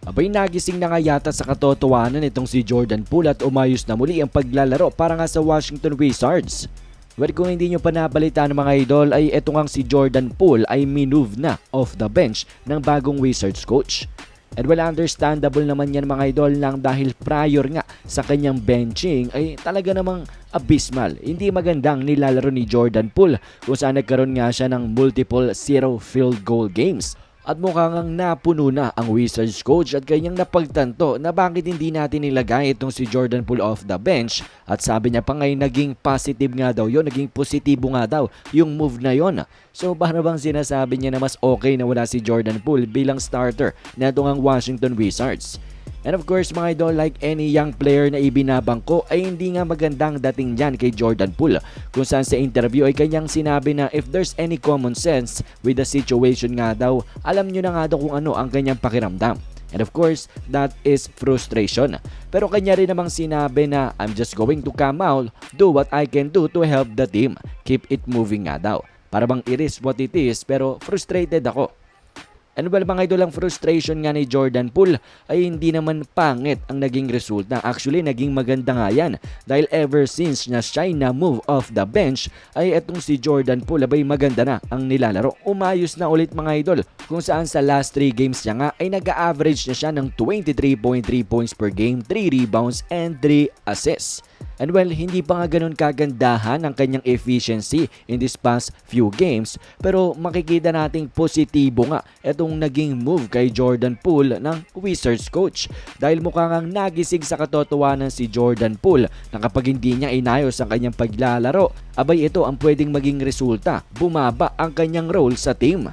Abay nagising na nga yata sa katotohanan itong si Jordan Poole at umayos na muli ang paglalaro para nga sa Washington Wizards. Well, kung hindi nyo pa nabalitaan mga idol ay eto nga si Jordan Poole ay minove na off the bench ng bagong Wizards coach. And well, understandable naman yan mga idol lang dahil prior nga sa kanyang benching ay talaga namang abysmal. Hindi magandang nilalaro ni Jordan Poole kung saan nagkaroon nga siya ng multiple zero field goal games. At mukhang ang napuno na ang Wizards coach at kanyang napagtanto na bakit hindi natin nilagay itong si Jordan Poole off the bench at sabi niya pa ngay naging positive nga daw yon naging positibo nga daw yung move na yon. So para bang sinasabi niya na mas okay na wala si Jordan Poole bilang starter na itong ang Washington Wizards. And of course mga idol, like any young player na ibinabang ko ay hindi nga magandang dating dyan kay Jordan Poole. Kung saan sa interview ay kanyang sinabi na if there's any common sense with the situation nga daw, alam nyo na nga daw kung ano ang kanyang pakiramdam. And of course, that is frustration. Pero kanya rin namang sinabi na I'm just going to come out, do what I can do to help the team. Keep it moving nga daw. Para bang it is what it is pero frustrated ako. And well mga idol ang frustration nga ni Jordan Poole ay hindi naman pangit ang naging resulta. Actually naging maganda nga yan dahil ever since na siya na move off the bench ay etong si Jordan Poole abay maganda na ang nilalaro. Umayos na ulit mga idol kung saan sa last 3 games niya nga ay nag-average na siya ng 23.3 points per game, 3 rebounds and 3 assists. And well, hindi pa nga ganun kagandahan ang kanyang efficiency in this past few games pero makikita nating positibo nga itong naging move kay Jordan Poole ng Wizards coach dahil mukha ngang nagising sa katotohanan si Jordan Poole na kapag hindi niya inayos ang kanyang paglalaro, abay ito ang pwedeng maging resulta, bumaba ang kanyang role sa team.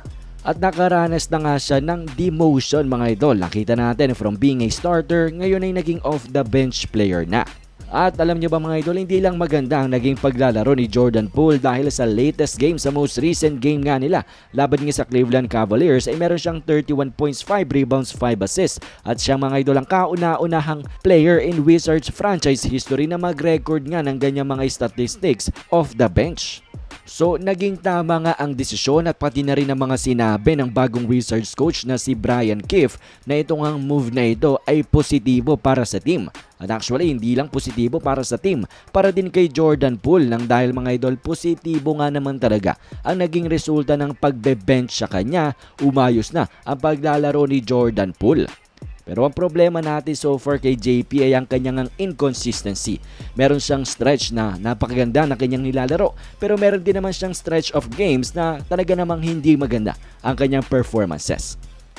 At nakaranas na nga siya ng demotion mga idol. Nakita natin from being a starter, ngayon ay naging off the bench player na. At alam nyo ba mga idol, hindi lang maganda ang naging paglalaro ni Jordan Poole dahil sa latest game, sa most recent game nga nila, laban nga sa Cleveland Cavaliers ay meron siyang 31 points, 5 rebounds, 5 assists. At siya mga idol ang kauna-unahang player in Wizards franchise history na mag-record nga ng ganyang mga statistics off the bench. So, naging tama nga ang desisyon at pati na rin ang mga sinabi ng bagong Wizards coach na si Brian Kiff na itong ang move na ito ay positibo para sa team. At actually, hindi lang positibo para sa team, para din kay Jordan Poole nang dahil mga idol, positibo nga naman talaga ang naging resulta ng pagbe-bench sa kanya, umayos na ang paglalaro ni Jordan Poole. Pero ang problema natin so far kay JP ay ang kanyang inconsistency. Meron siyang stretch na napakaganda na kanyang nilalaro pero meron din naman siyang stretch of games na talaga namang hindi maganda ang kanyang performances.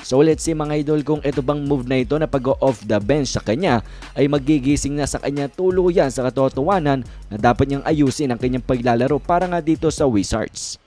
So let's see mga idol kung ito bang move na ito na pag-off the bench sa kanya ay magigising na sa kanya tuluyan sa katotohanan na dapat niyang ayusin ang kanyang paglalaro para nga dito sa Wizards.